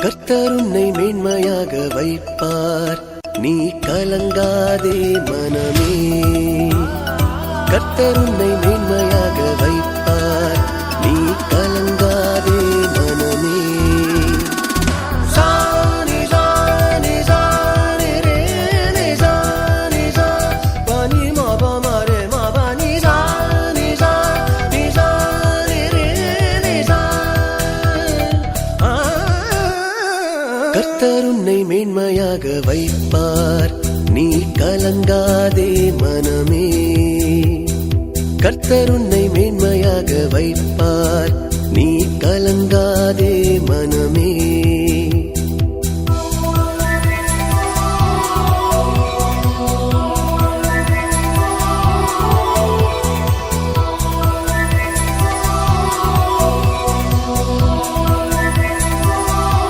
கர்த்தருன்னை மேன்மையாக வைப்பார். நீ கலங்காதே மனமே. கர்த்தருன்னை கர்த்தருன்னை மேன்மையாக வைப்பார். நீ கலங்காதே மனமே. கர்த்தருன்னை மேன்மையாக வைப்பார். நீ கலங்காதே மனமே.